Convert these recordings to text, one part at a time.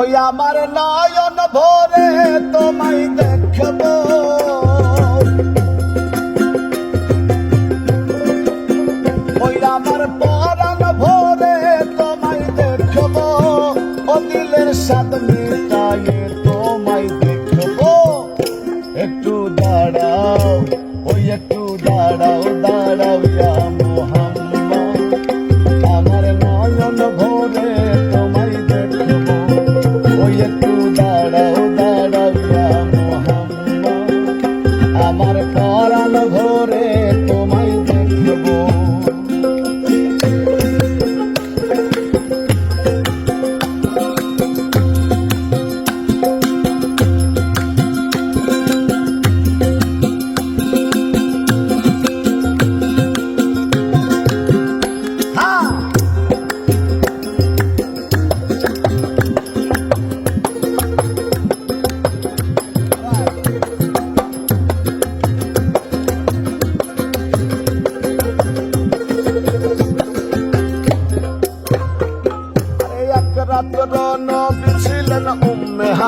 ওই আমার নয়ন ভরে তোমায় দেখব। ওই আমার পরাণ ভরে তোমায় দেখব। ও দিলের স্বাদ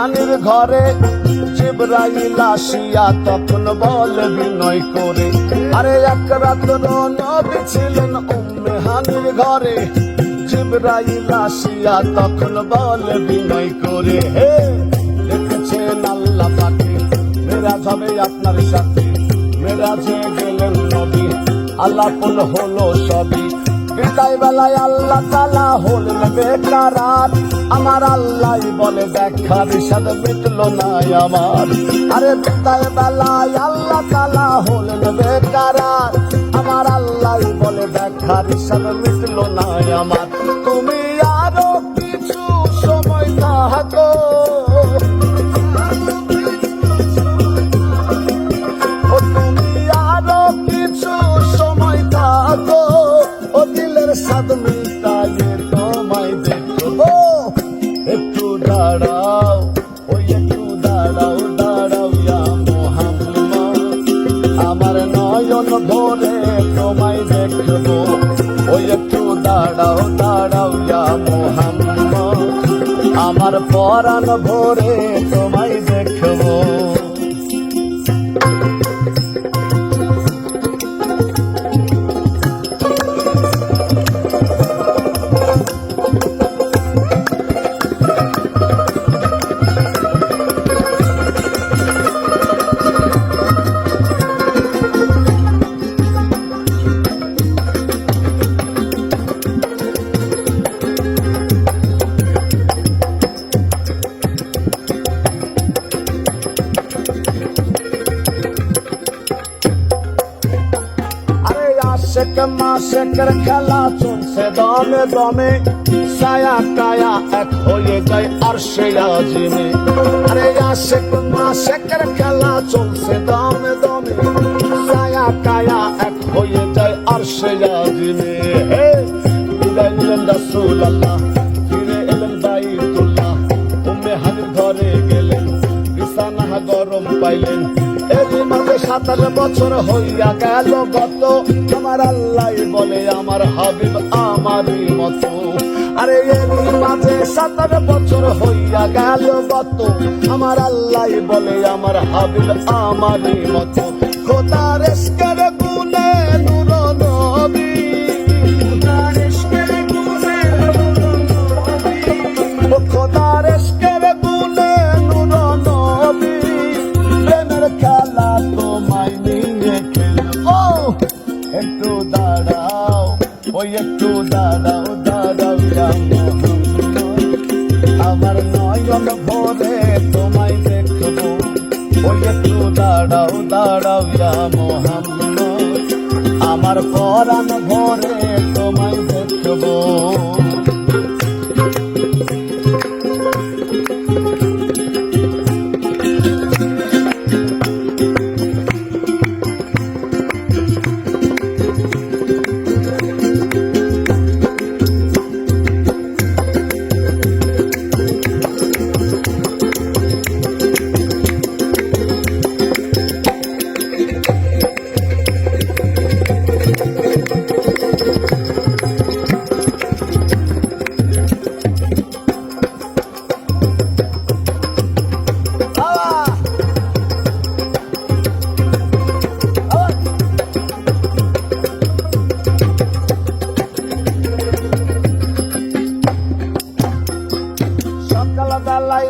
হানির ঘরে জিব্রাইল আসিয়া তখন বলে বিনয় করে। আরে এক রাত্র নবী ছিলেন উম্মে হানির ঘরে। জিব্রাইল আসিয়া তখন বলে বিনয় করে। হে, দেখেছেন আল্লাহ পাকে, মেরাজ হবে আপনার সাথে। মেরাজে গেলেন নবী আল্লাপন হলো সবই। বিদায় বেলায় আল্লাহ তালা হলেন বেকারার আমার আল্লাহ বলে, দেখা বিষাদ মিটলো না আমার। আরে বিদায় বেলায় আল্লাহ তালা হলেন বেকারার আমার আল্লাহ বলে, দেখা বিষাদ মিটলো না আমার। তুমি আরও কিছু সময় থাকো দাঁড়াও, ওই একটু দাঁড়াও দাঁড়াও ইয়া মোহাম্মদ। আমার নয়ন ভরে তোমায় দেখব, ওই একটু দাঁড়াও দাঁড়াও ইয়া মোহাম্মদ। আমার পরাণ ভরে তোমায় দেখব। মাসেকের খেলা চলছে দমে দমে সায়া কায়া এক হয়ে যায় আর সে আজিমে। আরে আশেক মাসেকের খেলা চলছে দমে দমে সায়া কায়া এক হয়ে যায় আর সে আজিমে। বিদায় নিলেন রাসূল আল্লাহ ফিরে এলেন বাইতুল্লাহ, উম্মে হানির ঘরে গেলেন বিছানা গরম পাইলেন। সাতাশ বছর হইয়া গেল গত। আমার আল্লাহ বলে আমার হাবিব আমারই মতো। আরে এরই মাঝে সাতার বছর হইয়া গেল গত। আমার আল্লাহ বলে আমার হাবিব আমারই মতো। খোদার রেস্কার গুনে ওই একটু দাঁড়াও দাঁড়াও। আমার নয়ন ভরে তোমায় দেখব ওই একটু দাঁড়াও দাঁড়াও মোহাম্মদ আমার পরাণ ভরে তোমায়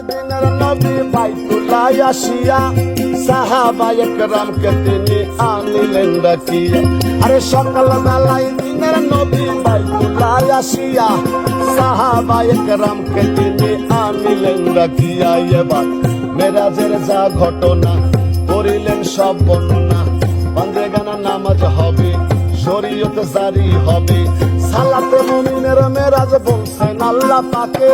দিনের নবী বাইতুল্লাহ আসিয়া সাহাবা একরামকে তিনি আনিলেন ডাকিয়া আরে সকাল বেলায় দিনের নবী বাইতুল্লাহ আসিয়া সাহাবা একরামকে তিনি আনিলেন ডাকিয়া এবার মেরাজের যা ঘটনা করিলেন সব বর্ণনা বান্দে গানা নামাজ হবে শরীয়ত জারি হবে সালাতে মুমিনের মেরাজ পাকে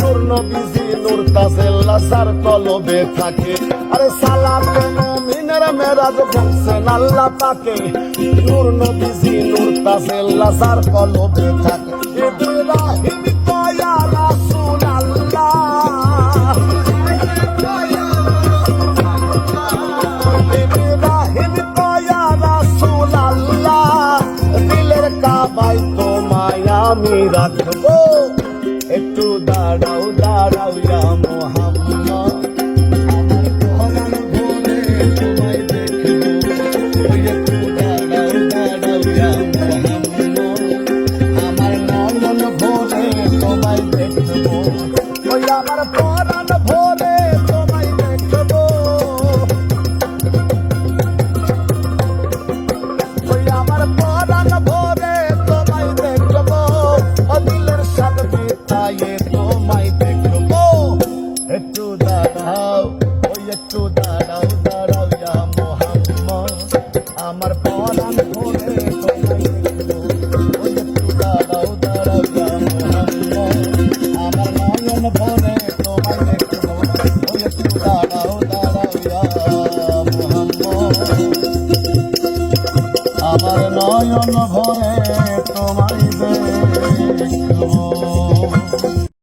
নূর নবীজি, নূর তাজেল্লা সার কলবে থাকে। আরে সালাতে মুমিনের মেরাজ পাকে নূর নবীজি, নূর তাজেল্লা সার কলবে থাকে। রাখব একটু দাঁড়াও দাঁড়াও ইয়া দাঁড়াও ওই